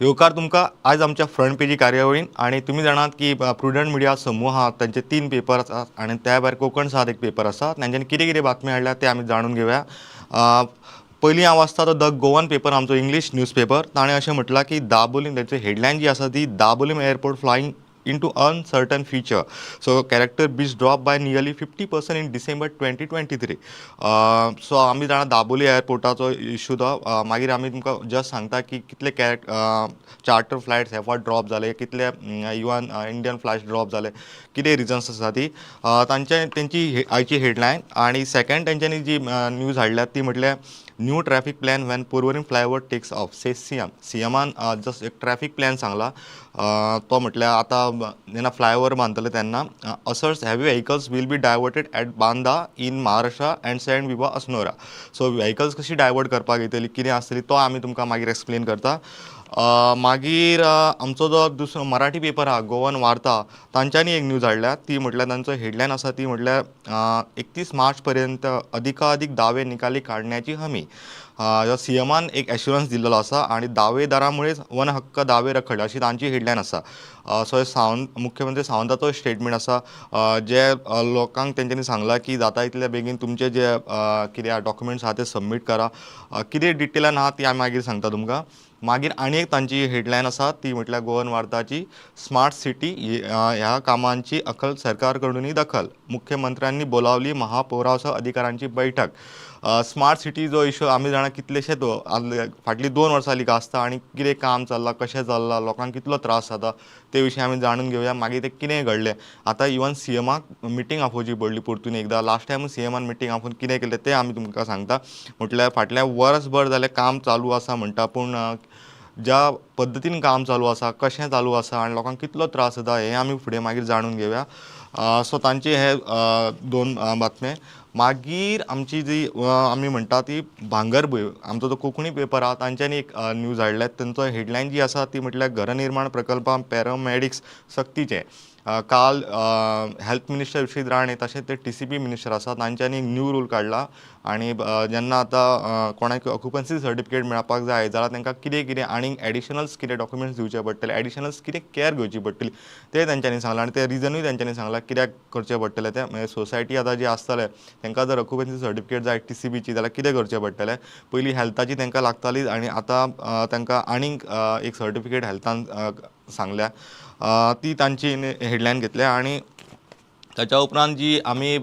येवकार तुमकां आयज आमच्या फ्रंट पेजी कार्यावळीन आणि तुम्ही जाणात की प्रुडंट मिडिया समूह आहा तांचे तीन पेपर आसात आणि त्या भायर कोकण सात एक पेपर आसा तांच्यांनी कितें कितें बातमी हाडल्या ते आमी जाणून घेवया पयलीं हांव वाचता तो द गोवन पेपर आमचो इंग्लीश न्यूज पेपर ताणें अशें म्हटलां की दाबोलीम ताची हेडलायन जी आसा ती Dabolim airport flying into uncertain future. So character beach dropped by nearly 50% in December 2023. Uh, so आमी जाणा दाबोली एअरपोर्टाचो इशू तो मागीर आमी तुमकां जस्ट सांगता की कितले कॅरेक्ट चार्टर फ्लायट्स ह्या ड्रॉप जाले कितले इवन इंडियन फ्लायट्स ड्रॉप जाले कितें रिजन्स आसा ती तांचे तेंची आयची हेडलायन आणि सेकंड तेंच्यांनी जी uh, न्यूज हाडल्या ती म्हटल्यार new traffic plan when Porvorim flyover takes off say C M C एमान जस्ट एक ट्रॅफिक प्लॅन सांगला. तो म्हटल्यार आतां जेन्ना फ्लायओव्हर बांधतले तेन्ना असर्स heavy vehicles will be diverted at Banda in Maharashtra and Saint विवा अस्नोरा. सो व्हेकल्स कशी डायवर्ट करपाक येतली कितें आसतली तो आमी तुमकां मागीर एक्सप्लेन करता. मागीर आमचो जो दुसरो मराठी पेपर आहा गोवन वार्ता तांच्यांनी एक न्यूज हाडल्या. ती म्हटल्यार तांचो हेडलायन आसा ती म्हटल्यार एकतीस मार्च पर्यंत अधिकाधिक दावे निकाली काढण्याची हमी. जो सी एमान एक एश्युरन्स दिल्लो आसा आनी दावेदारामुळेच वन हक्क दावे रखडले अशी तांची हेडलायन आसा. सो हे सावंत मुख्यमंत्री सावंताचो स्टेटमेंट आसा. जे लोकांक तेंच्यांनी सांगलां की जाता तितले बेगीन तुमचे जे कितें डॉक्युमेंट्स आहा ते सबमीट करा. कितें डिटेलान आहा ती हांव मागीर सांगता तुमकां. मागीर आनी एक तांची हेडलायन आसा ती म्हटल्यार गोवन वार्ताची स्मार्ट सिटी ह्या कामांची अखल सरकार कडूनय दखल. मुख्यमंत्र्यांनी बोलावली महापौरासह अधिकाऱ्यांची बैठक. स्मार्ट सिटी जो इशू आमी जाणा कितलेशे तो फाटलीं दोन वर्सां लिका आसता आनी कितें काम चल्लां कशें चल्लां लोकांक कितलो त्रास जाता ते विशीं आमी जाणून घेवया मागीर ते कितें घडलें. आतां इवन सी एमाक मिटींग आपोवची पडली परतून एकदां लास्ट टायम सी एमान मिटींग आपोवन कितें केलें तें आमी तुमकां सांगता. म्हटल्यार फाटल्या वर्सभर जालें काम चालू आसा म्हणटा पूण ज्या पद्दतीन काम चालू आसा कशें चालू आसा आनी लोकांक कितलो त्रास जाता हें आमी फुडें मागीर जाणून घेवया सो तांचे हे दोन बातमे मागीर आमची जी आमी म्हणटा ती भांगरभूंय आमचो जो कोंकणी पेपर आहा तांच्यांनी एक न्यूज हाडल्या तांचो हेडलायन जी आसा ती म्हटल्यार घरनिर्माण प्रकल्पां पॅरामॅडिक्स सक्तीचें. काल हेल्थ मिनिस्टर विश्वीत राणे तशेंच ते टी सी पी मिनिस्टर आसा तांच्यांनी एक न्यू रूल काडला आनी जेन्ना आतां कोणाक ऑक्युपन्सी सर्टिफिकेट मेळपाक जाय जाल्यार तांकां कितें कितें आनीक एडिशनल्स कितें डॉक्युमेंट्स दिवचे पडटले एडिशनल्स कितें कॅर घेवची पडटली ते तांच्यांनी सांगलां आनी ते रिजनूय तांच्यांनी सांगलां कित्याक करचें पडटलें तें. म्हणजे सोसायटी आतां जी आसतले तांकां जर ऑक्युपन्सी सर्टिफिकेट जाय टी सी बीची जाल्यार कितें करचें पडटलें? पयलीं हेल्थाची तांकां लागतालीच आनी आतां तांकां आनीक एक सर्टिफिकेट हेल्थान सांगल्या. ती तांची हेडलायन घेतल्या आनी ताच्या उपरांत जी आमी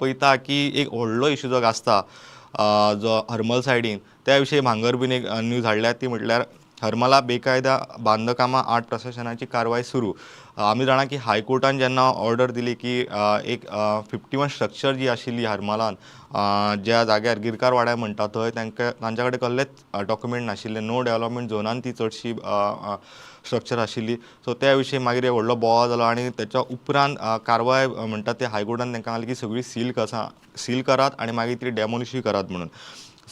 पळयता की एक व्हडलो इशू जो आसता जो हरमल सायडीन त्या विशयी बीन एक न्यूज हाडल्या ती म्हटल्यार हरमला बेकायदा बांदकामां आर्ट प्रशासनाची कारवाय सुरू. आमी जाणा की हायकोर्टान जेन्ना ऑर्डर दिली की एक फिफ्टी वन स्ट्रक्चर जी आशिल्ली हरमलान ज्या जाग्यार गिरकार वाड्यार म्हणटा थंय तांकां तांच्या कडेन कसलेच डॉक्युमेंट नाशिल्ले नो डेवलपमेंट झोनान ती चडशी स्ट्रक्चर आशिल्ली सो त्या विशीं मागीर एक व्हडलो बोवाळ जालो आनी तेच्या उपरांत कारवाय म्हणटा ते हायकोर्टान तांकां सांगलें की सगळी सील कसा सील करात आनी मागीर ती डॅमोलिशूय करात म्हणून.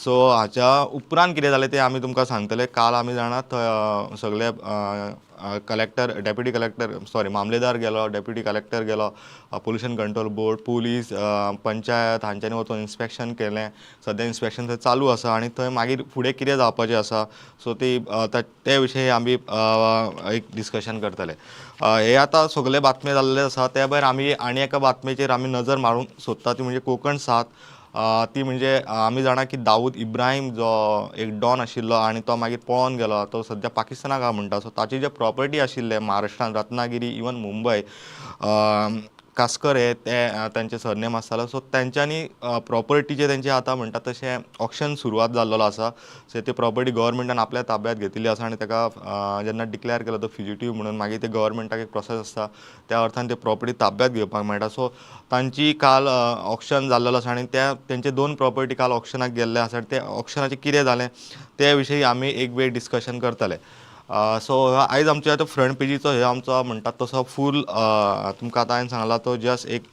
सो हाच्या उपरांत कितें जालें तें आमी तुमकां सांगतले. काल आमी जाणात थंय सगळे कलेक्टर डेप्युटी कलेक्टर सॉरी मामलेदार गेलो डेप्युटी कलेक्टर गेलो pollution control board police panchayat हांच्यांनी वचून इन्स्पेक्शन केलें. सद्या इन्स्पेक्शन थंय चालू आसा आनी थंय मागीर फुडें कितें जावपाचें आसा सो ती ते विशयी आमी एक डिस्कशन करतले. हे आतां सगळे बातमे जाल्ले आसा त्या भायर आमी आनी एका बातमेचेर आमी नजर मारूंक सोदता ती म्हणजे कोकण सात. ती म्हणजे आमी जाणा की दाऊद इब्राहीम जो एक डॉन आशिल्लो आनी तो मागीर पळोवन गेलो. तो सद्या पाकिस्तानाक हा म्हणटा. सो ताची जे प्रॉपर्टी आशिल्ले महाराष्ट्रान रत्नागिरी इवन मुंबय कास्कर हे ते तांचे सरनेम आसतालो सो तेंच्यांनी प्रॉपर्टीचे तेंचे आतां म्हणटा तशें ऑक्शन सुरवात जाल्लो आसा सो ती प्रॉपर्टी गव्हर्मेंटान आपल्या ताब्यांत घेतिल्ली आसा आनी ताका जेन्ना डिक्लेअर केलो तो फिजिटीव म्हणून मागीर ते गव्हर्मेंटाक एक प्रोसेस आसता त्या अर्थान ते प्रॉपर्टी ताब्यांत घेवपाक मेळटा सो तांची काल ऑक्शन जाल्लेलो आसा आनी त्या तेंचे दोन प्रॉपर्टी काल ऑक्शनाक गेल्ले आसा ते ऑक्शनाचें कितें जालें ते विशयी आमी एक वेळ डिस्कशन करतले. सो आयज आमच्या आतां फ्रंट पेजीचो हे आमचो म्हणटात तसो फूल तुमकां आतां हांवें सांगला तो जस्ट एक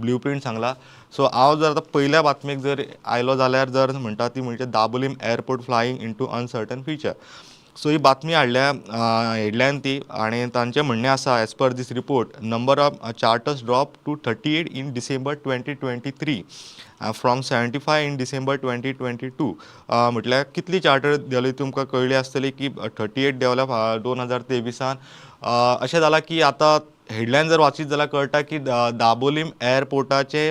ब्ल्यू प्रिंट सांगला. सो हांव जर आतां पयल्या बातमेक जर आयलो जाल्यार जर म्हणटा ती म्हणजे Dabolim airport flying into uncertain future so ही बातमी हाडल्या हेडलायन ती आणि तांचें म्हणणें आसा as per this report number of charters drop to thirty eight in December twenty twenty three from seventy five in December twenty twenty two म्हटल्यार कितली charter देंवली तुमकां कळ्ळी आसतली की थर्टी एट डेवलप दोन हजार तेविसान? अशें जालां की आतां हेडलायन जर वाचीत जाल्यार कळटा की दाबोलीम एअरपोर्टाचे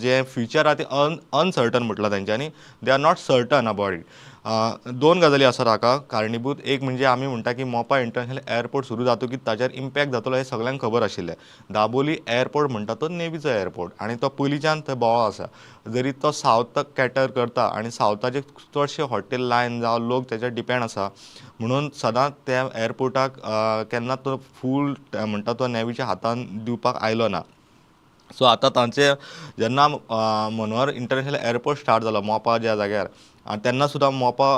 जे फ्युचर आहा ते अन अनसर्टन म्हटलां तेंच्यांनी they are not certain about it दोन गजाली आसा हाका कारणीभूत. एक म्हणजे आमी म्हणटा की मोपा इंटरनॅशनल एअरपोर्ट सुरू जातकीर ताचेर इम्पॅक्ट जातलो हें सगळ्यांक खबर आशिल्लें दाबोली एअरपोर्ट म्हणटा तो नेवीचो एअरपोर्ट आनी तो पयलींच्यान थंय बोवाळ आसा जरी तो सावथाक कॅटर करता आनी सावथाचे चडशे हॉटेल लायन जावं लोक तेचेर डिपेंड आसा म्हणून सदांच त्या एअरपोर्टाक केन्ना तो फूल म्हणटा तो नेवीच्या हातान दिवपाक आयलो ना. सो आतां तांचे जेन्ना मनोहर इंटरनॅशनल एअरपोर्ट स्टार्ट जालो मोपा ज्या जाग्यार आ, तेन्ना सुद्दां मोपा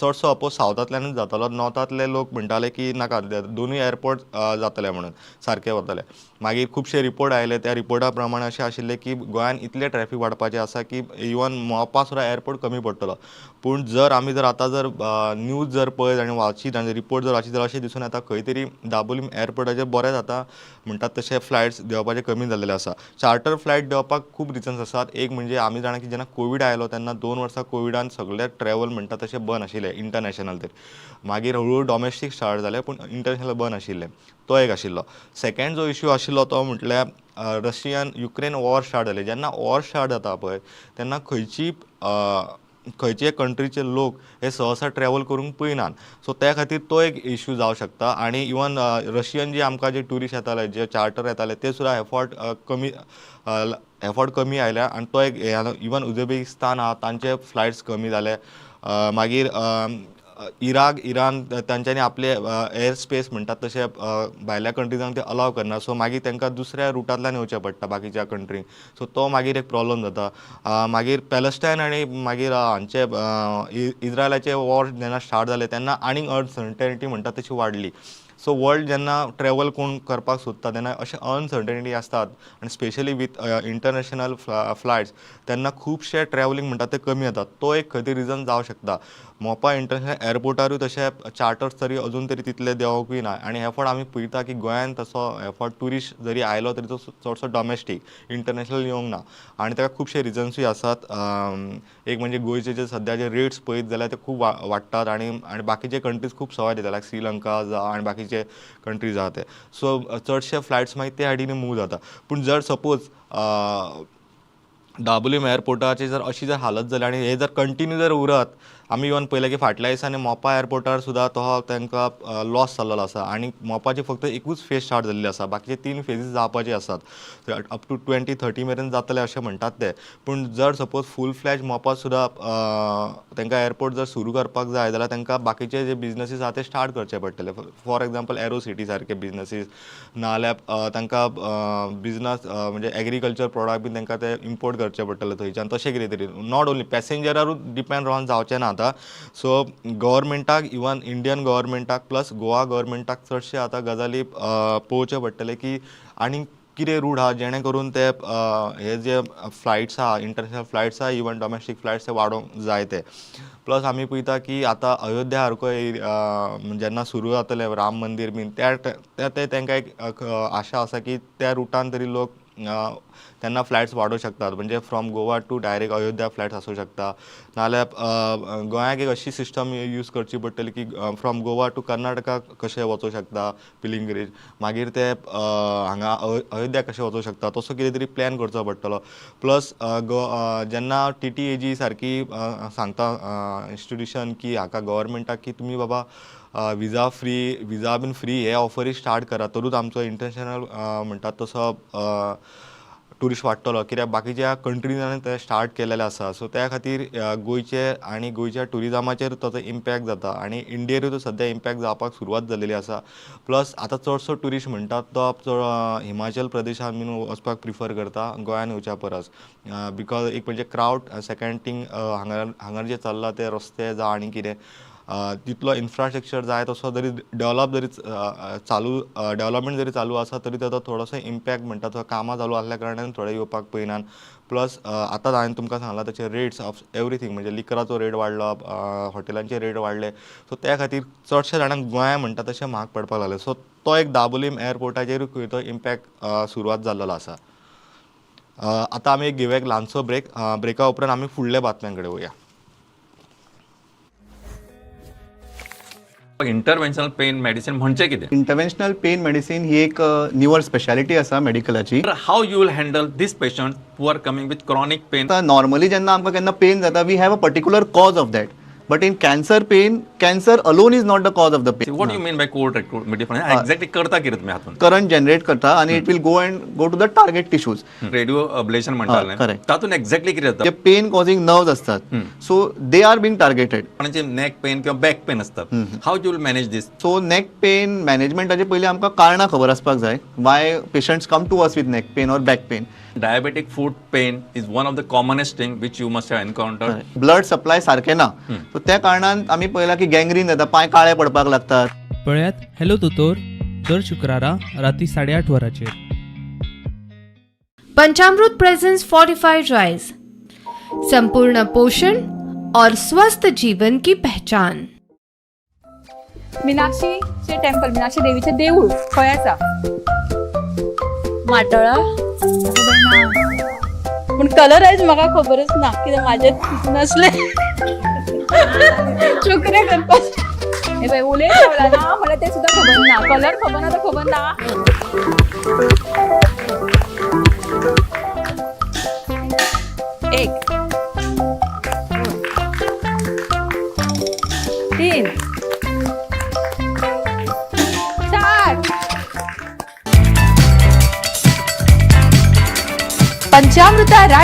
चडसो अपोज सावथांतल्यानूच जातालो नॉर्थांतले लोक म्हणटाले की नाका दोनूय एअरपोर्ट जातले म्हणून सारके वतले मागीर खुबशे रिपोर्ट आयले. त्या रिपोर्टा प्रमाणे अशें आशिल्लें की गोंयान इतलें ट्रॅफीक वाडपाचें आसा की इवन मोपा सुद्दां एअरपोर्ट कमी पडटलो पूण जर आमी जर आतां जर न्यूज जर पळयत आनी वाचीत आनी रिपोर्ट जर वाचीत जाल्यार अशें दिसून येता खंय तरी दाबोलीम एअरपोर्टाचेर बरें जाता. म्हणटात तशे फ्लायट्स देंवपाचे कमी जाल्लेले आसा. चार्टर फ्लायट देंवपाक खूब रिजन्स आसात. एक म्हणजे आमी जाणा की जेन्ना कोवीड आयलो तेन्ना दोन वर्सां कोविडान सगळे ट्रॅवल म्हणटा तशें बंद आशिल्ले. इंटरनॅशनल तर. मागीर हळू डॉमेस्टीक स्टार्ट जालें पूण इंटरनॅशनल बंद आशिल्लें. तो एक आशिल्लो. सेकेंड जो इश्यू आशिल्लो तो म्हटल्यार रशियन युक्रेन वॉर स्टार्ट जाले जेन्ना वॉर स्टार्ट जाता पळय तेन्ना खंयची खंयचे कंट्रीचे लोक हे सहसा ट्रॅव्हल करूंक पळयनात. सो त्या खातीर तो एक इश्यू जावं शकता. आनी इवन रशियन जे आमकां जे ट्युरिस्ट येताले जे चार्टर येताले ते सुद्दां एफोर्ट कमी एफोर्ट कमी आयल्या. आनी तो एक इवन उझबेकिस्तान आहा तांचे फ्लायट्स कमी जाले मागीर इराक इरान तांच्यांनी आपले एअर स्पेस म्हणटात तशे भायल्या कंट्रीजांक ते अलाव करना सो मागीर तांकां दुसऱ्या रुटांतल्यान येवचें पडटा बाकीच्या कंट्रींक सो तो मागीर एक प्रॉब्लम जाता. मागीर पॅलेस्टायन आनी मागीर हांचे इज्रायलाचे वॉर जेन्ना स्टार्ट जाले तेन्ना आनीक अनसर्टनिटी म्हणटा तशी वाडली सो वर्ल्ड जेन्ना ट्रेवल कोण करपाक सोदता तेन्ना अशें अनसर्टनिटी आसतात आनी स्पेशली वीथ इंटरनॅशनल फ्लायट्स तेन्ना खुबशे ट्रॅवलिंग म्हणटा ते कमी जातात तो एक खंय तरी रिजन जावं शकता. मोपा इंटरनॅशनल एअरपोर्टारूय तशे चार्टर्स तरी अजून तरी तितले देंवोकूय ना आनी एफर्ट आमी पळयता की गोंयांत तसो एफर्ट ट्युरिस्ट जरी आयलो तरी तो चडसो डॉमेस्टीक इंटरनॅशनल येवंक ना. आनी ताका खुबशे रिजन्सूय आसात. एक म्हणजे गोंयचे जे सद्याचे रेट्स पळयत जाल्यार ते खूब वा वाडटात. आनी आनी बाकीचे कंट्रीज खूब सवाय दिता लायक श्रीलंका जावं आनी बाकीचे कंट्रीज आहा. ते सो चडशे फ्लायट्स मागीर ते सायडीन मूव जाता पूण जर सपोज दाबोलीम एअरपोर्टाची जर अशी जर हालत जाली आनी हे जर कंटिन्यू जर उरत आमी इवन पळयलें की फाटल्या दिसांनी मोपा एअरपोर्टार सुद्दां तो तांकां लॉस जाल्लो आसा आनी मोपाची फक्त एकूच फेज स्टार्ट जाल्ली आसा बाकीचे तीन फेजीस जावपाचे आसात अप टू ट्वेंटी थर्टी मेरेन जातले अशें म्हणटात ते. पूण जर सपोज फूल फ्लॅज मोपा सुद्दां तांकां एअरपोर्ट जर सुरू करपाक जाय जाल्यार तांकां बाकीचे जे बिजनसीस आसा ते स्टार्ट करचे पडटले फॉर एक्झाम्पल एरो सिटी सारके बिजनसीस नाजाल्यार तांकां बिजनस म्हणजे एग्रीकल्चर प्रोडक्ट बीन तांकां ते इम्पोर्ट करचे पडटले थंयच्यान. तशें कितें तरी नॉट ओन्ली पॅसेंजरारूच डिपेंड रावन जावचें ना. आतां. सो गव्हर्मेंटाक इवन इंडियन गोवोरमेंटाक प्लस गोवा गोवोरमेंटाक चडशे आतां गजाली पळोवचे पडटले की आनी कितें रूट आहा जेणे करून ते हे जे फ्लायट्स आहा इंटरनॅशनल फ्लायट्स आहा इवन डॉमेस्टीक फ्लायट्स ते वाडोवंक जाय ते प्लस आमी पळयता की आतां अयोध्या सारको एरिया जेन्ना सुरू जातलें राम मंदीर बीन त्या ते तांकां एक आशा आसा की त्या रुटान तरी लोक त्यांना तेन्ना फ्लायट्स शकतात. म्हणजे from Goa to direct Ayodhya flights आसूं शकता नाजाल्यार गोंयाक एक अशी सिस्टम यूज करची पडटली की फ्रॉम गोवा टू कर्नाटका कशें वचूं शकता पिलिंग्रीज मागीर ते हांगा अयोध्या कशें वचूं शकता तसो कितें तरी प्लॅन करचो पडटलो. प्लस गो जेन्ना टी टी ए जी सारकी सांगता इन्स्टिट्यूशन की हाका गव्हर्मेंटाक की तुमी बाबा विजा फ्री विजा बीन फ्री हे ऑफरी स्टार्ट करा. तरूच आमचो इंटरनॅशनल म्हणटात तसो टुरिस्ट वाडटलो कित्याक बाकीच्या कंट्रीजांनी ते स्टार्ट केलेले आसा सो त्या खातीर अ, गोंयचे आनी गोंयच्या टुरिजमाचेर ताचो इम्पॅक्ट जाता आनी इंडियेरूय तो सद्या इम्पॅक्ट जावपाक सुरवात जालेली आसा. प्लस आतां चडसो टुरिस्ट म्हणटात तो चड हिमाचल प्रदेशान बीन वचपाक प्रिफर करता गोंयान येवच्या परस. बिकॉज एक म्हणजे क्रावड सेकेंड थींग हांगा हांगार जें चल्लां ते रस्ते जावं आनी कितें. तितलो इन्फ्रास्ट्रक्चर जाय तसो जरी डेव्हलप जरी चालू डेव्हलपमेंट जरी चालू आसा तरी ताचो थोडोसो इम्पॅक्ट म्हणटा तो कामां चालू आसल्या कारणान थोडे येवपाक पळयनात प्लस आतांच हांवें तुमकां सांगलां तेचे रेट्स ऑफ एवरीथींग म्हणजे लिकराचो रेट वाडलो हॉटेलांचे रेट वाडले सो त्या खातीर चडशे जाणांक गोंया म्हणटा तशें म्हाग पडपाक लागले. सो तो एक दाबोलीम एअरपोर्टाचेरूय खंय तो इम्पॅक्ट सुरवात जाल्लो आसा. आतां आमी एक घेवया एक ल्हानसो ब्रेक ब्रेका उपरांत आमी फुडल्या बातम्यां कडेन वया इंटरव्हेन्शनल पेन मेडिसिन म्हणजे कितें? इंटरव्हेन्शनल पेन मेडिसिन ही एक निवड स्पेशालिटी आसा मेडिकलाची how you will handle this patient who are coming with chronic pain normally जेन्ना आमकां केन्ना पेन जाता we have a particular cause of that but in cancer pain cancer alone is not the cause of the what you pain mean by cold recruitment exactly करता कितें तुम्ही हातून. Current generate करता आणि it will go and go to the target tissues radio ablation हय, म्हणटाले correct. तातून exactly कितें जे जाता पेन कॉजिंग नर्व्स असतात so they are being targeted कोणाचे नेक पेन किंवा बॅक पेन असतात. How you will manage this so neck pain मॅनेजमेंटाचे पयलीं आमकां कारणां खबर आसपाक जाय why patients come to us with neck pain or back pain diabetic foot pain is one of the commonest thing which you must have encounter blood supply सारकें ना. So त्या कारणान आमी पळयलां की गँग्रीन जाता पांय काळे पडपाक लागतात. पळयात. हॅलो दोतोर दर शुक्रारा राती साडेआठ वरांचेर. पंचामृत प्रेजेंस फोर्टिफाइड राइस संपूर्ण पोषण और स्वस्थ जीवन की पहचान. मीनाक्षीचे टेम्पल मीनाक्षी देवीचे देऊळ खंय आसा माटोळा पूण कलर आयज म्हाका खबरच ना कित्याक माझे नसले. चुकरे करपाक हे बाई उलय ना मला ते सुद्धा खबर ना. कलर खबर ना तर खबर ना.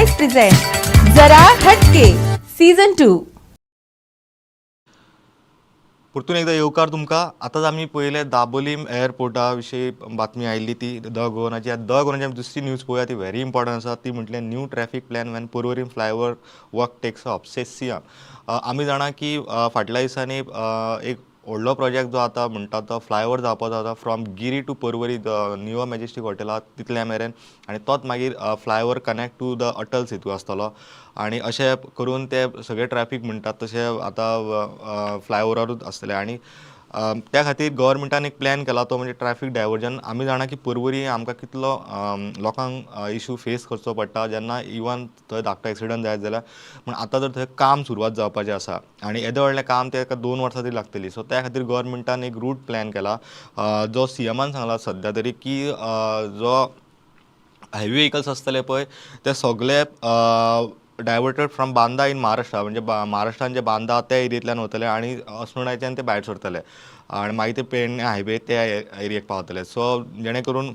पंचामृता प्रेजेंट जरा हटके सीझन टू परतून एकदा येवकार तुमकां. आतांच आमी पळयले दाबोलीम एअरपोर्टा विशीं बातमी आयिल्ली ती द गोवनाची. आतां द गोवनाची आमी दुसरी न्यूज पळोवया ती व्हेरी इम्पॉर्टंट आसा. ती म्हटल्यार new traffic plan when Porvorim flyover work takes off सेसिया आमी जाणा की फाटल्या दिसांनी एक व्हडलो प्रोजेक्ट जो आतां म्हणटा तो फ्लायओवर जावपाचो आसा from Giri to Porvorim new Majestic हॉटेला तितल्या मेरेन आनी तोच मागीर flyover connect to the Atal Setu आसतलो आनी अशें करून ते सगळे ट्रॅफीक म्हणटात तशें आतां फ्लायओवरारूच आसतले आनी त्या खातीर गव्हर्मेंटान एक प्लॅन केला तो म्हणजे ट्रॅफिक डायवर्जन आमी जाणा की पर्वरी आमकां कितलो लोकांक इशू फेस करचो पडटा जेन्ना इवन थंय धाकटो एक्सिडंट जायत जाल्यार. पूण आतां जर थंय काम सुरवात जावपाचें आसा आनी येदें व्हडलें काम तेका दोन वर्सां तरी लागतलीं. सो त्या खातीर गव्हर्मेंटान एक रूट प्लॅन केला. जो सी एमान सांगला सद्या तरी की जो हेवी व्हेकल्स आसतले पळय ते सगळे diverted from Banda in Maharashtra म्हणजे बा महाराष्ट्रान जे बांदा त्या एरियेंतल्यान वतले आनी अस्नोडाच्यान ते भायर सरतले आनी मागीर ते पेडणे हायवे त्या एरियेक पावतले. सो जेणे करून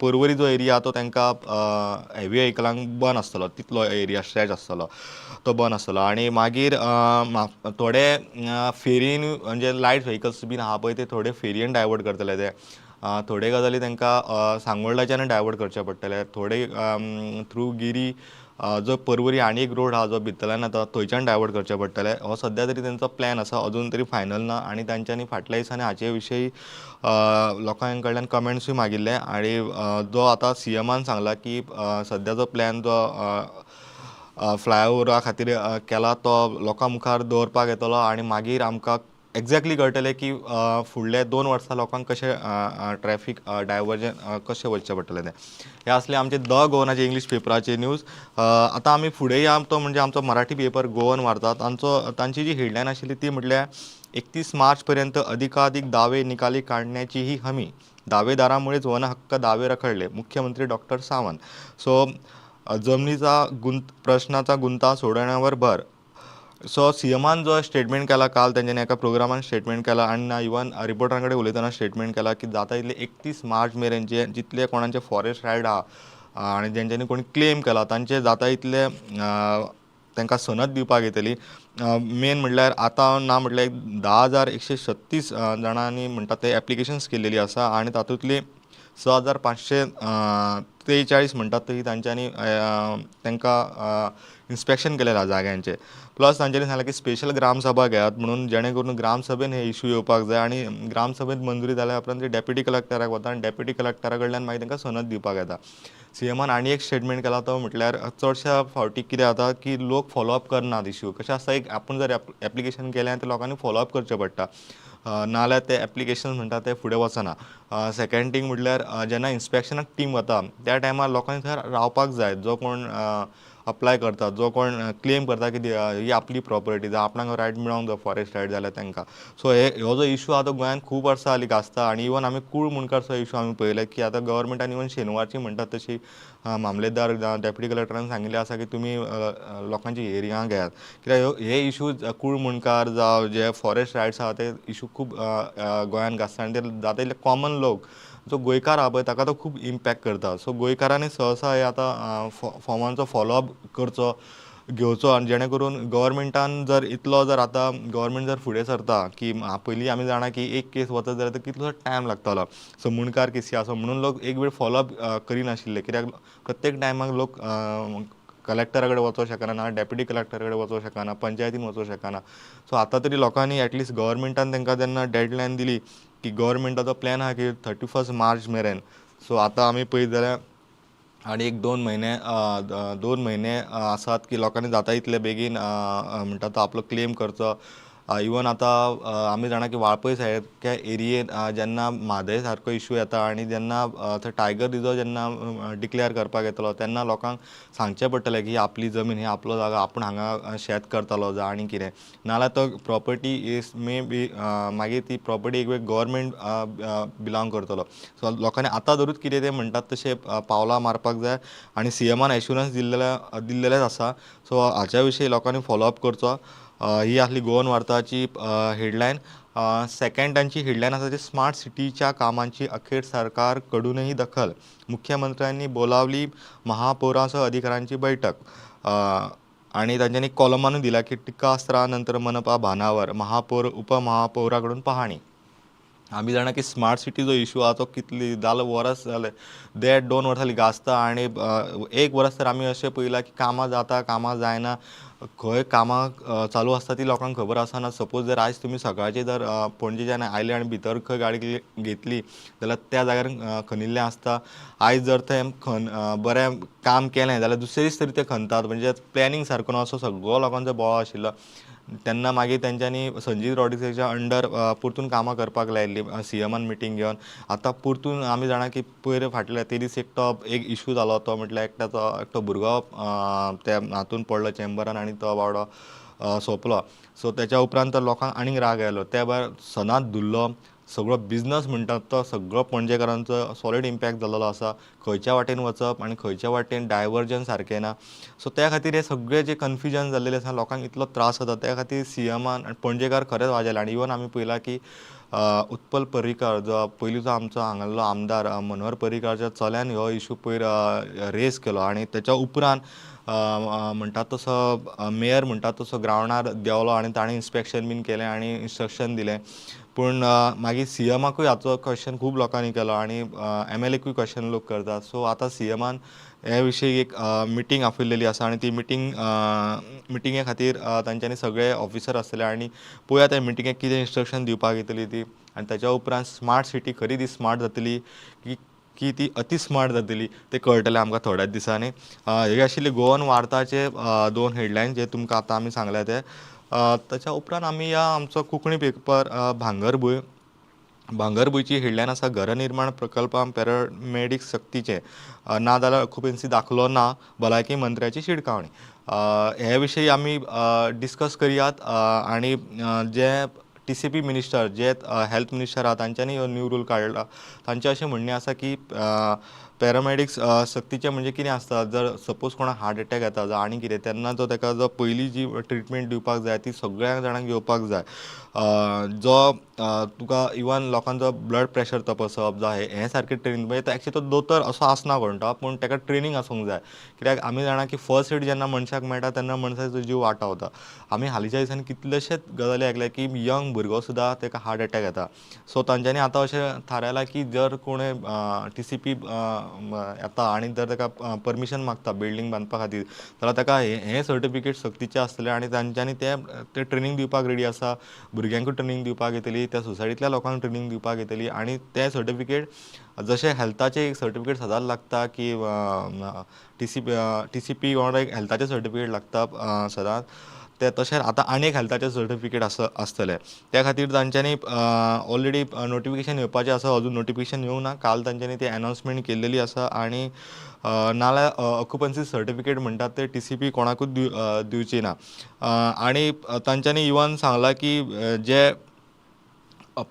पर्वरी जो एरिया तो तांकां हेवी व्हेकलांक बंद आसतलो तितलो एरिया स्ट्रेच आसतलो तो बंद आसतलो आनी मागीर थोडे फेरयेन म्हणजे लायट व्हेकल्स बीन आहा पळय ते थोडे फेरयेन डायवर्ट करतले ते. थोडे गजाली तांकां अ, सांगोळडाच्यान डायवर्ट करचे पडटले. थोडे थ्रू गिरी जो पर्वरी आनी एक रोड आहा जो भितरल्यान येता थंयच्यान डायवर्ट करचे पडटले हो सद्या तरी तेंचो प्लॅन आसा अजून तरी फायनल ना आनी तांच्यांनी फाटल्या दिसांनी हाचे विशयी लोकां कडल्यान कमेंट्सूय मागिल्ले. आनी जो आतां सी एमान सांगला की सद्याचो प्लॅन जो अ, फ्लायओवरा खातीर केला तो लोकां मुखार दवरपाक येतलो. आनी मागीर आमकां एक्झॅक्टली कळटलें की फुडले दोन वर्सां लोकांक कशें ट्रॅफीक डायवर्जन कशें वचचें पडटलें तें हें आसलें आमचे द गोवनाचे इंग्लीश पेपराचे न्यूज आतां आमी फुडें या तो म्हणजे आमचो मराठी पेपर गोवन वार्ता तांचो तांची जी हेडलायन आशिल्ली ती म्हटल्यार एकतीस मार्च पर्यंत अधिकाधिक दावे निकाली काढण्याची ही हमी. दावेदारामुळेच वन हक्क दावे रखडले मुख्यमंत्री डॉक्टर सावंत. सो जमिनीचा जमनीचा गुंत प्रश्नाचा गुंता सोडवण्यावर भर. सो सी एमान जो स्टेटमेंट केला काल तेंच्यांनी एका प्रोग्रामान स्टेटमेंट केला आनी इवन रिपोर्टरां कडेन उलयतना स्टेटमेंट केला की जाता तितले एकतीस मार्च मेरेन जे जितले कोणाचे फॉरेस्ट रायड आहा आनी जेंच्यांनी कोणी क्लेम केला तांचे जाता तितले तांकां सनद दिवपाक येतली. मेन म्हणल्यार आतां ना म्हटल्यार एक धा हजार एकशे छत्तीस जाणांनी म्हणटा ते एप्लिकेशन्स केलेली आसा आनी तातूंतली स हजार पांचशे त्रेचाळीस म्हणटात तरी तांच्यांनी तांकां इन्स्पेक्शन केलें जाग्यांचें. प्लस तांच्यांनी सांगलें की स्पेशल ग्रामसभा घेयात म्हणून जेणे करून ग्रामसभेन हे इश्यू येवपाक जाय आनी ग्रामसभेत मंजुरी जाल्या उपरांत ते डेप्युटी कलेक्टराक वता आनी डेप्युटी कलेक्टरा कडल्यान मागीर तांकां सनद दिवपाक येता. सी एमान आनी एक स्टेटमेंट केला तो म्हटल्यार चडशा फावटी कितें जाता की लोक फॉलोअप करनात इश्यू कशें आसता एक आपूण जर एप्लिकेशन केलें ते लोकांनी फॉलोअप करचें पडटा. नाल्यार ते एप्लिकेशन म्हणटा ते फुडें वचना. सेकंड थींग म्हटल्यार जेन्ना इन्स्पेक्शनाक टीम वता त्या टायमार लोकांनी थंय रावपाक जाय जो कोण अप्लाय करतात. जो कोण क्लेम करता की ही आपली प्रॉपर्टी जर आपणाक रायट मेळोंक जाय फॉरेस्ट रायट जाल्यार तांकां सो हे हो जो इशू आसा तो गोंयांत खूब वर्सां हालीं गाजता आनी इवन आमी कूळ मुणकारचो इशू आमी पळयले की आतां गव्हर्मेंटान इवन शेनवारची म्हणटात तशी मामलेदार जावं डेप्युटी कलेक्टरान सांगिल्लें आसा की तुमी लोकांची एरिया घेयात कित्याक ह्यो- हे इशू कूळ मुणकार जावं जे फॉरेस्ट रायट्स आहा ते इशू खूब गोंयांत गाजता आनी ते जाता तितले कॉमन लोक. जो गोंयकार आहा पळय ताका तो खूब इम्पॅक्ट करता. सो गोंयकारांनी सहसा हे आतां फॉर्मांचो फॉलोअप करचो घेवचो आनी जेणे करून गव्हर्मेंटान जर इतलो जर आतां गव्हर्मेंट जर फुडें सरता की पयलीं आमी जाणा की एक केस वचत जाल्यार तो कितलो टायम लागतालो. सो मुणकार केसी आसा म्हणून लोक एक वेळ फॉलोअप करिनाशिल्ले. कित्याक प्रत्येक टायमाक लोक कलेक्टरा कडेन वचूंक शकना डेप्युटी कलेक्टरा कडेन वचूं शकना पंचायतीन वचूं शकना. सो आतां तरी लोकांनी एटलिस्ट गव्हर्मेंटान तांकां जेन्ना डेडलायन दिली की गव्हर्मेंटाचो प्लॅन आहा की थर्टी फर्स्ट मार्च मेरेन. सो आतां आमी पळयत जाल्यार आनी एक दोन म्हयने दोन म्हयने आसात की लोकांनी जाता इतले बेगीन म्हणटा तो आपलो क्लेम करचो इवन आतां आम्ही आमी जाणा की वाळपय सारक्या एरियेन अ, जेन्ना म्हादय सारको इशू येता आनी जेन्ना थंय टायगर रिजर्व जेन्ना डिक्लेअर करपाक येतलो तेन्ना लोकांक सांगचें पडटलें की आपली जमीन ही आपलो जागा आपूण हांगा शेत करतलो जावं आनी कितें. नाल्यार तो प्रॉपर्टी इज मे बी मागीर ती प्रॉपर्टी एक वेळ गव्हर्मेंट बिलोंग करतलो. सो लोकांनी आतां धरूच कितें तें म्हणटात तशें पावलां मारपाक जाय आनी सी एमान एश्युरन्स दिल्लेले दिल्लेलेच आसा. सो हाच्या विशीं लोकांनी फॉलोअप करचो. ही आसली गोवन वार्ताची हेडलायन सेकंड तांची हेडलायन आसा ती स्मार्ट सिटीच्या कामांची अखेर सरकार कडूनही दखल. मुख्यमंत्र्यांनी बोलावली महापौरांसह अधिकाऱ्यांची बैठक. आणि त्यांच्यानी कॉलमानूय दिला की टीकास्त्रानंतर मनपा भानावर महापौर उपमहापौराकडून पाहणी. आमी जाणा की स्मार्ट सिटी जो इशू आहा तो कितली जालो वरस जालें देड दोन वर्सां गाजता आनी एक वर्स तर आमी अशें पळयलां की कामां जाता कामां जायना खंय कामां चालू आसता ती लोकांक खबर आसना. सपोज जर आयज तुमी सकाळचे जर पणजेच्यान आयले आनी भितर खंय गाडी घेतली जाल्यार त्या जाग्यार खनिल्लें आसता. आयज जर थंय खन बरें काम केलें जाल्यार दुसरे दीस तरी ते खणतात. म्हणजे प्लॅनिंग सारको ना असो सगळो लोकांचो बोवाळ आशिल्लो. तेन्ना मागीर तेंच्यांनी संजीव रॉड्रिक्साच्या अंडर परतून कामां करपाक लायिल्ली सी एमान मिटींग घेवन. आतां परतून आमी जाणा की पयर फाटल्या ते दीस एकटो एक इशू जालो तो म्हटल्यार एकट्याचो एकटो भुरगो त्या हातून पडलो चेंबरान आनी तो बावडो सोंपलो. सो तेच्या उपरांत तर लोकांक आनीक राग आयलो. त्या भायर सनात धुल्लो सगळो बिझनस म्हणटात तो सगळो पणजेकारांचो सॉलिड इम्पॅक्ट जाल्लो आसा. खंयच्या वाटेन वचप आनी खंयच्या वाटेन डायवर्जन सारकें ना. सो त्या खातीर हे सगळें जे कन्फ्युजन जाल्लेलें आसा लोकांक इतलो त्रास जाता. त्या खातीर सी एमान आनी पणजेकार खरेंच वाजेले. आनी इवन आमी पळयलां की उत्पल पर्रीकार जो पयलींचो आमचो हांगालो आमदार मनोहर पर्रीकारच्या चल्यान हो इशू पयर रेस केलो. आनी तेच्या उपरांत अ, म्हणटात तसो मेयर म्हणटात तसो ग्रावंडार देंवलो आनी ताणें इन्स्पेक्शन बीन केलें आनी इन्स्ट्रक्शन दिलें. पूण मागीर सी एमाकूय हाचो क्वेश्चन खूब लोकांनी केलो आनी एम एल एकूय क्वेश्चन लोक करतात. सो आतां सी एमान हे विशीं एक मिटींग आफिल्लेली आसा आनी ती मिटींग मिटिंगे खातीर तांच्यांनी सगळे ऑफिसर आसतले आनी पळोवया त्या मिटिंगेक कितें इन्स्ट्रक्शन दिवपाक येतली ती. आनी ताच्या उपरांत स्मार्ट सिटी खरी ती स्मार्ट जातली की की ती अति स्मार्ट जातली. तें कळटलें आमकां थोड्याच दिसांनी. हे आशिल्ले गोवन वार्ताचे दोन हेडलायन जे तुमकां आतां आमी सांगल्या ते. ताच्या उपरांत आमी ह्या आमचो कोंकणी पेपर भांगरभूंय भांगरभूंयची हेडलायन आसा घर निर्माण प्रकल्पां पॅरामेडीक सक्तीचे. ना जाल्यार ऑक्युपेन्सी दाखलो ना भलायकी मंत्र्याची शिडकावणी. हे विशयी आमी डिस्कस करयात. आनी जे टी सी पी मिनिस्टर जे हेल्थ मिनिस्टर आहा तांच्यांनी हो न्यू रूल काडला तांचें अशें म्हणणें आसा की पॅरामेडिक्स सक्तीचें म्हणजे कितें आसता जर सपोज कोणाक हार्ट एटॅक येता जावं आनी कितें तेन्ना जो ताका जो पयली जी ट्रिटमेंट दिवपाक जाय ती सगळ्या जाणांक घेवपाक जाय. जो तुका इवन लोकांचो ब्लड प्रेशर तपासप जावं हे हे सारकें ट्रेनींग म्हणजे एक्चुली तो दोतोर असो आसना कोणतो पूण ताका ट्रेनींग आसूंक जाय. कित्याक आमी जाणा की फर्स्ट एड जेन्ना मनशाक मेळटा तेन्ना मनशाचो जीव वाटावता. आमी हालींच्या दिसांनी कितलेशेच गजाली आयकल्या की यंग भुरगो सुद्दां ताका हार्ट अटॅक येता. सो तांच्यांनी आतां अशें थारायलां की जर कोणें टी सी पी येता आनी जर ताका परमिशन मागता बिल्डींग बांदपा खातीर जाल्यार ताका हे हें सर्टिफिकेट सक्तीचें आसतलें आनी तांच्यांनी तें तें ट्रेनींग दिवपाक रेडी आसा भुरग्यांकूय ट्रेनींग दिवपाक येतली त्या सोसायटींतल्या लोकांक ट्रेनींग दिवपाक येतली आनी तें सर्टिफिकेट जशें हेल्थाचें एक सर्टिफिकेट सदांच लागता की T C T C P वांगडा एक हेल्थाचें सर्टिफिकेट लागता सदांच. ते तशें आतां आनी एक हेल्थाचें सर्टिफिकेट आस आसतलें त्या खातीर तांच्यांनी ऑलरेडी नोटिफिकेशन येवपाचें आसा अजून नोटिफिकेशन येवंक ना. काल तांच्यांनी ती अनावन्समेंट केल्लेली आसा आनी नाल्यार ऑक्युपन्सी सर्टिफिकेट म्हणटात ते टी सी पी कोणाकूच दिव दिवची ना आनी तांच्यांनी इवन सांगलां की जे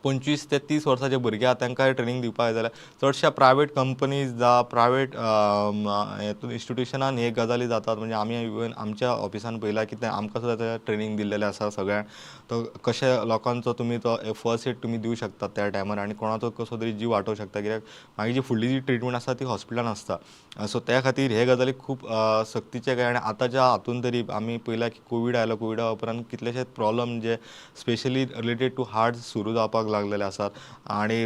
पंचवीस ते तीस वर्साचे भुरगे आहा तांकां ट्रेनींग दिवपाक जाय जाल्यार चडशा प्रायवेट कंपनीज जावं प्रायवेट हेतून इन्स्टिट्युशनान हे गजाली जातात. म्हणजे आमी इवन आमच्या ऑफिसान पळयलां की ते आमकां सुद्दां ते ट्रेनींग दिल्लेलें आसा सगळ्यांक तो कशें लोकांचो तुमी तो फर्स्ट एड तुमी दिवं शकतात त्या टायमार आनी कोणाचो कसो तरी जीव वाटोवं शकता. कित्याक मागीर जी फुडली जी ट्रिटमेंट आसा ती हॉस्पिटलान आसता सो त्या खातीर हे गजाली खूब सक्तीचे काय आनी आतांच्या हातून तरी आमी पळयलां की कोवीड आयलो कोविडा उपरांत कितलेशेच प्रॉब्लम जे स्पेशली रिलेटेड टू हार्ट सुरू जावपाक लागलेले आसात आनी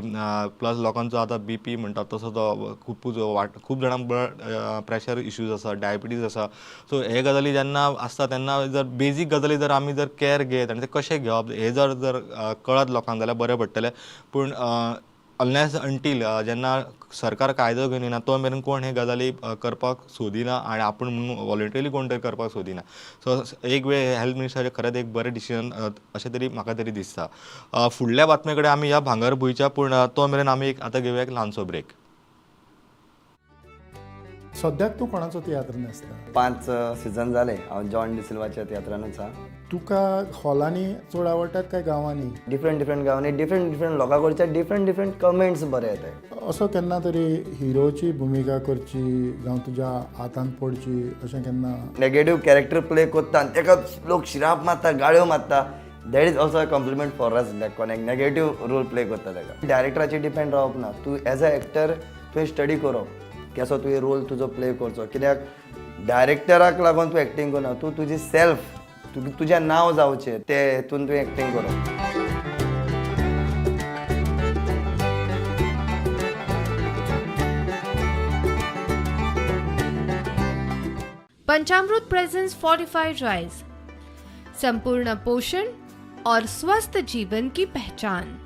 प्लस लोकांचो आतां बी पी म्हणटा तसो तो खूब वाट खूब जाणांक ब्लड प्रेशर इश्यूज आसा डायबिटीज आसा सो हे गजाली जेन्ना आसता तेन्ना जर बेजीक गजाली जर आमी जर केअर घेत आनी ते कशें घेवप हे जर जर कळत लोकांक जाल्यार बरें पडटलें पूण अनलेस अंटील जेन्ना सरकार कायदो घेवन येना तो मेरेन कोण हे गजाली करपाक सोदिना आनी आपूण म्हणून वॉलंटरिली कोण तरी करपाक सोदिना. सो एक वेळ हेल्थ मिनिस्टराचें खरेंच एक बरें डिसिजन अशें तरी म्हाका तरी दिसता. फुडल्या बातमे कडेन आमी या भांगरभूंयच्या पूण तो मेरेन आमी एक आतां घेवया एक ल्हानसो ब्रेक सद्याक तूं कोणाचो तियात्रान आसता पांच सिजन जाले हांव जॉन डिसिल्वाच्या तियात्रानूच आहा तुका हॉलांनी चड आवडटात काय गांवांनी? डिफरंट डिफरंट गांवांनी. डिफरंट डिफरंट लोकां कडचे डिफरंट डिफरंट कमेंट्स बरे येतात असो केन्ना तरी हिरोची भुमिका करची जावं तुज्या हातान पडची अशें केन्ना नेगेटीव कॅरेक्टर प्ले करता आनी ताका लोक शिराप मारता गाळ्यो मारता. That is also a compliment for us like कोणेक negative role play करता ताका डायरेक्टराचेर डिपेंड रावप ना तूं एज अ एक्टर तुवें स्टडी करप कसो तुवें रोल तुजो प्ले करचो. कित्याक डायरेक्टराक लागून तूं एक्टींग करना तूं तुजी सेल्फ तु तुजें नांव जावचें ते हितून तुवें एक्टींग करप पंचामृत प्रेजेंस फोर्टिफाइड राइस संपूर्ण पोषण और स्वस्थ जीवन की पहचान.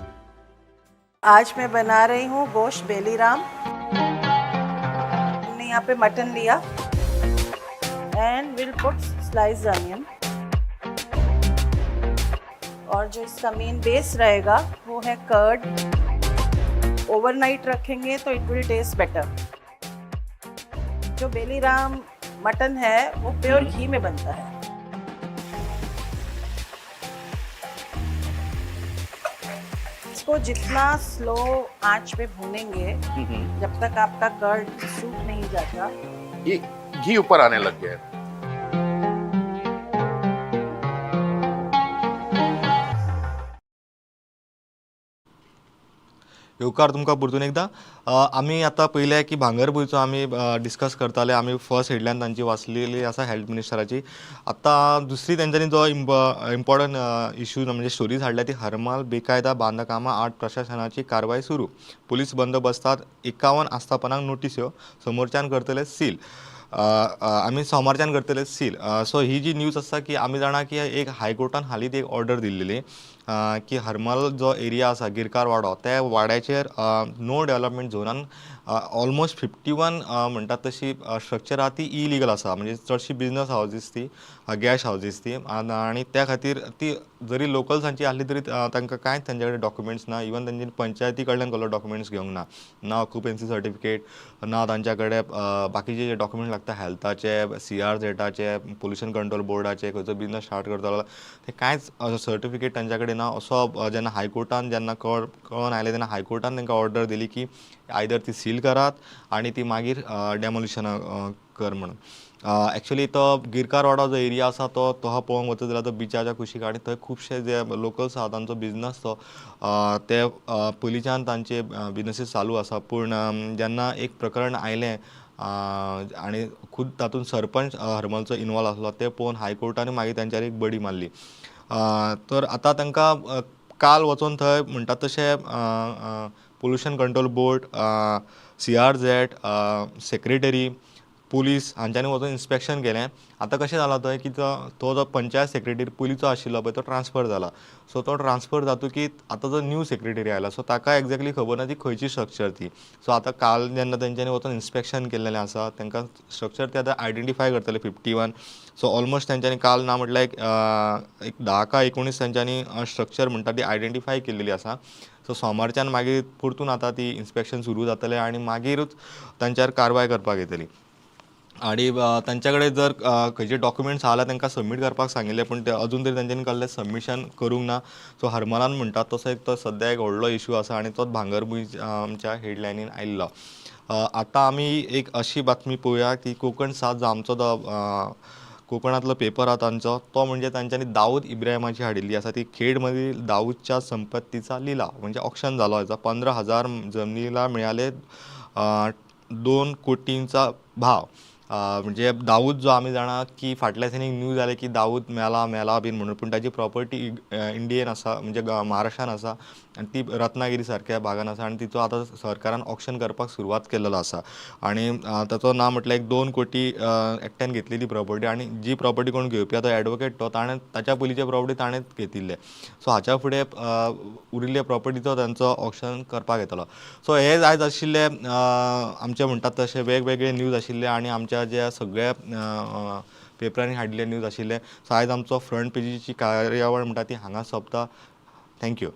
आज मैं बना रही हूँ गोश्त बेलीराम यहाँ पे मटन लिया। And will put slice onion और जो इसका मेन बेस रहेगा, वो है कर्ड ओवरनाइट रखेंगे तो इट विल टेस्ट बेटर जो बेलीराम मटन है, वो प्योर घी में बनता है। इसको जितना स्लो आंच पे भूनेंगे जब तक आपका कर्ड सूख नहीं जाता। ये घी ऊपर आने लग गया है। येवकार तुमकां परतून एकदां. आमी आतां पयलें की भांगरभूंयचो आमी डिस्कस करताले. आमी फर्स्ट हेडलायन तांची वाचलेली आसा हेल्थ मिनिस्टराची आतां दुसरी तेंच्यांनी जो इम्प इम्पॉर्टंट इश्यू म्हणजे स्टोरीज हाडल्या ती हरमाल बेकायदा बांदकामां आर्ट प्रशासनाची कारवाय सुरू. पुलीस बंदोबस्तांत एकावन आस्थापनांक नोटीस्यो समोरच्यान करतले सील आमी सोमारच्यान करतले सील सो ही जी न्यूज आसा की आमी जाणा की एक हायकोर्टान हालींच एक ऑर्डर दिल्लेली की हरमल जो एरिया आसा गिरकार वाडो त्या वाड्याचेर नो डेव्हलपमेंट झोनान ऑलमोस्ट फिफ्टी वन म्हणटात तशी स्ट्रक्चर आहा ती इलिगल आसा म्हणजे चडशी बिजनस हावजीस ती गॅस हावजीस ती. आन- आनी त्या खातीर ती जरी लोकल्सांची आसली तरी तांकां कांयच तांचे कडेन डॉक्युमेंट्स ना. इवन तेंच्यांनी पंचायती कडल्यान कसलो डॉक्युमेंट्स घेवंक ना. ना ऑक्युपेन्सी सर्टिफिकेट ना तांच्या कडेन बाकीचे जे डॉक्युमेंट लागता हेल्थाचे सी आर झेटाचे पोल्युशन कंट्रोल बोर्डाचे खंयचो बिजनस स्टार्ट करतलो. ते कांयच सर्टिफिकेट तांच्या कडेन ना असो जेन्ना हायकोर्टान जेन्ना कळ कळोन आयलें तेन्ना हायकोर्टान तांकां ऑर्डर दिली की आयदर ती सील करात आनी ती मागीर डेमोलिशन कर म्हणून. एक्चुली तो गिरकारवाडा जो एरिया आसा तो तो पळोवंक वचत जाल्यार तो बिचाच्या कुशीक आनी थंय खुबशे जे लोकल्स आहा तांचो बिजनस तो ते पयलींच्यान तांचे बिजनसीस चालू आसा. पूण जेन्ना एक प्रकरण आयलें आनी खुद तातूंत सरपंच हरमलचो इनवॉल्व आसलो ते पळोवन हायकोर्टान मागीर तेंच्यार एक बडी मारली. तर आतां तांकां काल वचून थंय म्हणटा तशें pollution control board C R Z secretary police हांच्यांनी वचून इन्स्पेक्शन केलें. आतां कशें जालां थंय की तो तो जो पंचायत सेक्रेटरी पयलींचो आशिल्लो पळय तो ट्रान्सफर जाला. सो तो ट्रान्सफर जातकीर आतां जो न्यू सेक्रेटरी आयला सो ताका एक्झॅक्टली खबर ना ती खंयची स्ट्रक्चर ती. सो आतां काल जेन्ना तेंच्यांनी वचून इन्स्पेक्शन केल्लेलें आसा तांकां स्ट्रक्चर ते आतां आयडेंटिफाय करतले फिफ्टी वन सो ऑलमोस्ट तेंच्यांनी काल ना म्हटल्यार एक एक धा का एकोणीस तेंच्यांनी स्ट्रक्चर म्हणटा ती आयडेंटिफाय केलेली आसा. सो सोमारच्यान मागीर परतून आतां ती इन्स्पेक्शन सुरू जातलें आनी मागीरूच तांच्यार कारवाय करपाक येतली. आणि अ, त्यांच्याकडे जर खंयचे डॉक्युमेंट्स आहा तांकां सबमीट करपाक सांगिल्ले पूण ते अजून तरी तेंच्यांनी कसलें सबमिशन करूंक ना. सो हरमलान म्हणटा तसो एक तो सद्या एक व्हडलो इश्यू आसा आनी तोच भांगरभूंय आमच्या हेडलायनीन आयिल्लो. आतां आमी एक अशी बातमी पळोवया की कोकण सात जो आमचो जो अ, पेपर आहा तांचो तो म्हणजे तांच्यांनी दाऊद इब्राहिमाची हाडिल्ली आसा ती खेडमधील दाऊदच्या संपत्तीचा लिलाव म्हणजे ऑक्शन जालो याचा पंदरा हजार जमनीला मिळाले दोन कोटींचा भाव. म्हणजे दाऊद जो आमी जाणा की फाटल्या दिसांनी न्यूज जालें की दाऊद मेला मेला बीन म्हणून. पूण ताची प्रॉपर्टी इंडियेन आसा म्हणजे ग- महाराष्ट्रान आसा आनी ती रत्नागिरी सारक्या भागान आसा आनी तिचो आतां सरकारान ऑक्शन करपाक सुरवात केलेलो आसा आनी ताचो नांव म्हटल्यार एक दोन कोटी एकट्यान घेतलेली प्रॉपर्टी आनी जी प्रॉपर्टी कोण घेवपी आतां एडवोकेट तो ताणें ताच्या पयलींचे प्रॉपर्टी ताणें घेतिल्ले. सो हाच्या फुडें उरिल्ले प्रॉपर्टीचो तांचो ऑक्शन करपाक येतलो. सो हे आयज आशिल्ले आमचे म्हणटात तशे वेगवेगळे न्यूज आशिल्ले आनी आमच्या ज्या सगळ्या पेपरांनी हाडिल्ले न्यूज आशिल्ले. सो आयज आमचो फ्रंट पेजीची कार्यावळ म्हणटा ती हांगा सोंपता. थँक्यू